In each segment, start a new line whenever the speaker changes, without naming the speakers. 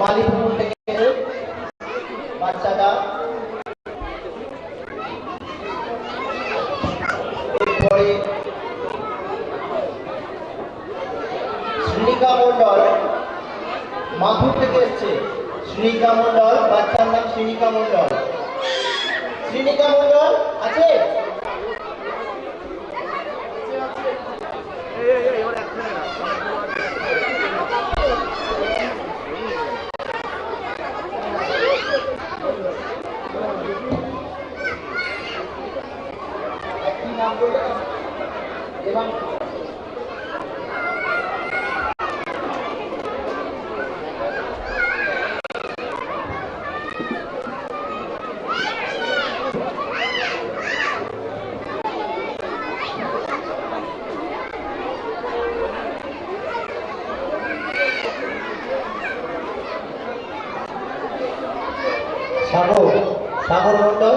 মালিকপুর থেকে বাচ্চাটা এরপরে শ্রীনিকা মণ্ডল মাথুর থেকে এসছে। শ্রীনিকা মণ্ডল, বাচ্চার নাম শ্রীনিকা মণ্ডল। শ্রীনিকা মণ্ডল, আছে? সাগর সাগর মণ্ডল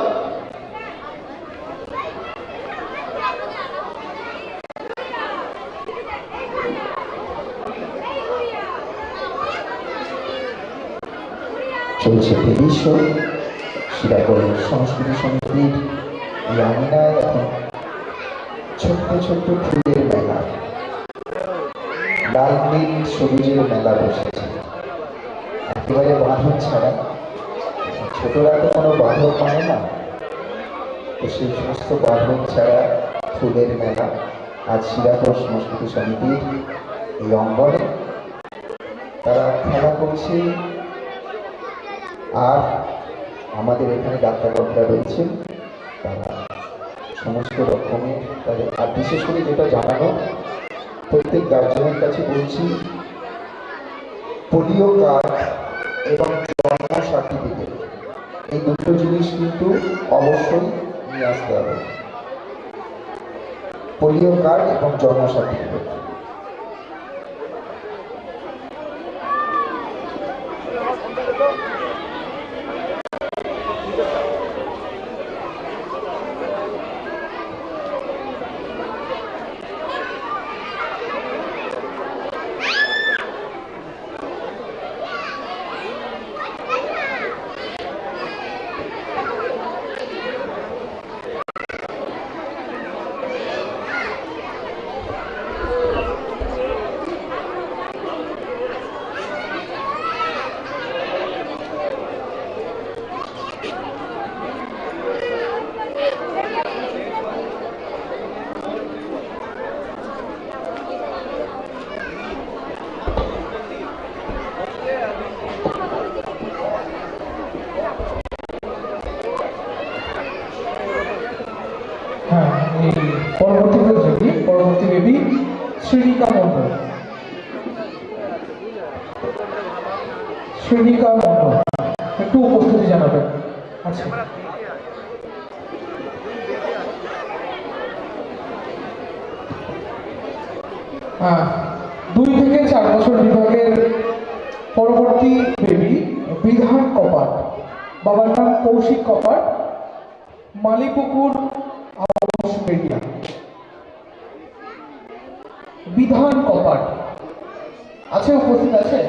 চলছে বিশ্ব শিরাগড় সংস্কৃতি এই আঙিনায় এখন ছোট্ট ছোট্ট ফুলের মেলা। লাল নীল সবুজের মেলা বসেছে। একেবারে বাঁধন ছাড়া ছোটরা তো কোনো বাঁধন মানে না। তো সেই সমস্ত বাঁধন ছাড়া ফুলের মেলা আজ শিরাগড় সংস্কৃতি সমিতির এই অঙ্গনে। তারা খেলা করছে। আর আমাদের এখানে ডাক্তারবাবুরা রয়েছেন। তারা সমস্ত রকমের তাদের আর বিশেষ করে যেটা জানানো, প্রত্যেক গার্জেনের কাছে বলছি, পোলিও কার্ড এবং জন্ম সার্টিফিকেট এই দুটো জিনিস কিন্তু অবশ্যই নিয়ে আসতে হবে। পোলিও কার্ড এবং জন্ম সার্টিফিকেট
হ্যাঁ এই পরবর্তী প্রতিযোগী পরবর্তী বেবি শ্রীনিকা মণ্ডল শ্রীনিকা মণ্ডল একটু উপস্থিতি জানাবেন আচ্ছা। হ্যাঁ দুই থেকে চার বছর বিভাগের পরবর্তী বেবি বিধান কপাট। বাবার নাম কৌশিক কপাট। মালিপুকুর বিধান কপাট। আছে উপস্থিত, আছে?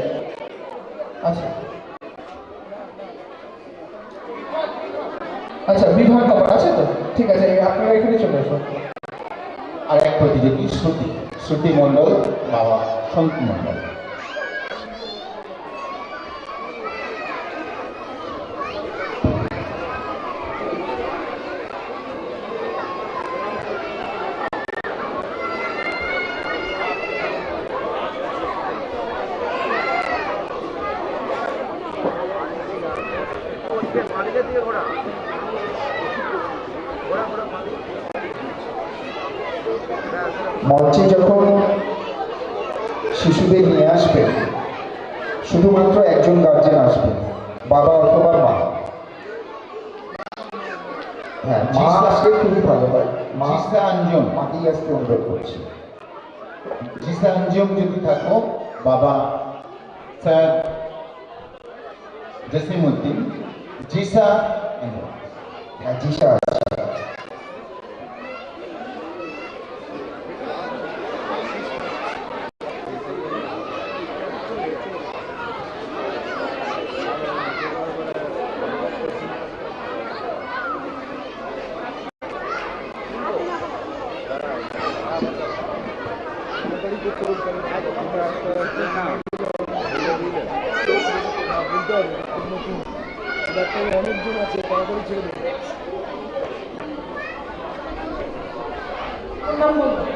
আচ্ছা আচ্ছা কপাট আছে তো? ঠিক আছে আপনারা এখানে চলে আসুন।
আর এক প্রতিযোগী, শ্রুতি। শ্রুতি মণ্ডল, বাবা শঙ্কু মণ্ডল।
মঞ্চে যখন শিশুদের নিয়ে আসবেন শুধুমাত্র একজন গার্জেন আসবে বাবা অথবা মা। হ্যাঁ মা আসলে খুবই ভালো হয়। মা
আঞ্জম
মাকেই আসতে অনুরোধ করছি।
জিসা আঞ্জম যদি থাকো বাবা স্যার জসিমুদ্দিন জিসা
হ্যাঁ জিসা আছে
নাম বলুন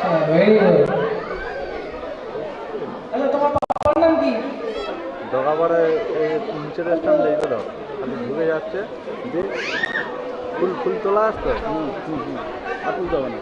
হ্যাঁ ভেরি গুড আচ্ছা
দোকাপাড়ায় এই নিচের স্ট্যান্ড এই তো খালি ঢুকে যাচ্ছে, দিয়ে ফুল ফুল তোলা আসতো হুম হুম হুম। আর তুলতে হবে না।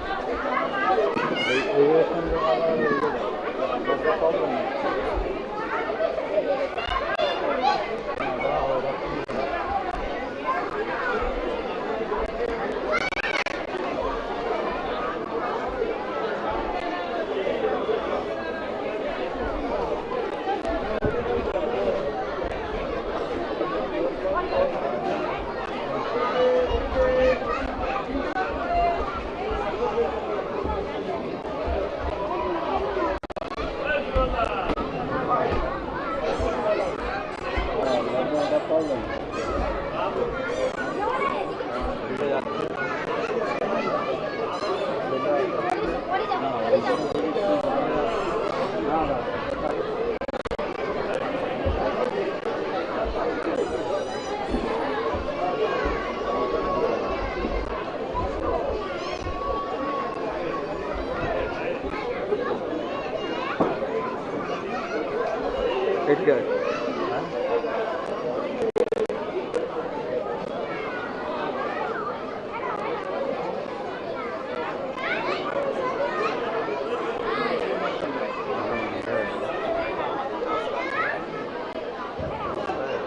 এদিকে।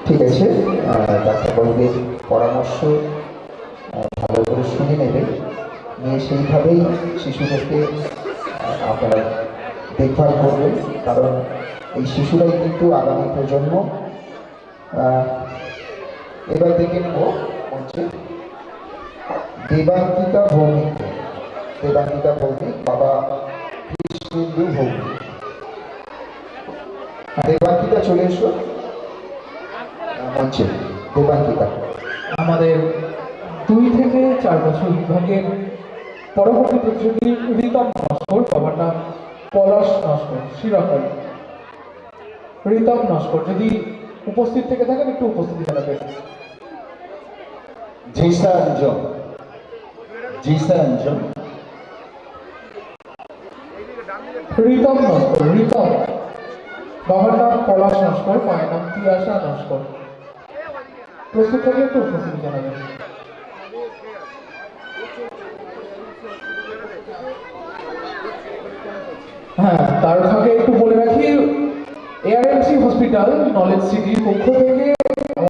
ঠিক আছে ডাক্তারবাবুদের পরামর্শ ভালো করে শুনে নেবেন নিয়ে সেইভাবেই শিশুদেরকে আপনারা দেখভাল করবেন, কারণ এই শিশুরাই কিন্তু আগামী প্রজন্ম। এবার দেখে নেব মঞ্চে দেবাঙ্কিতা ভৌমিক। দেবাঙ্কিতা ভৌমিক, বাবা কৃষ্ণেন্দু ভৌমিক। দেবাঙ্কিতা চলে এসো। মঞ্চে, দেবাঙ্কিতা।
আমাদের দুই থেকে চার বছর বিভাগের পরবর্তী প্রতিযোগী রিতম নস্কর নাম পলাশ নস্কর শিরাকাই রিতম নস্কর যদি উপস্থিত থেকে থাকেন একটু উপস্থিতি জানাবেন।
জিসা অঞ্জম জিসা অঞ্জম
রিতম নস্কর রিতম বাবার নাম পলাশ নস্কর মায়ের নাম তিয়াশা নস্কর। প্রস্তুত থেকে একটু উপস্থিতি জানাবেন হ্যাঁ তার ফাঁকে একটু বলে রাখি এআরএমসি হসপিটাল নলেজ সিটির পক্ষ থেকে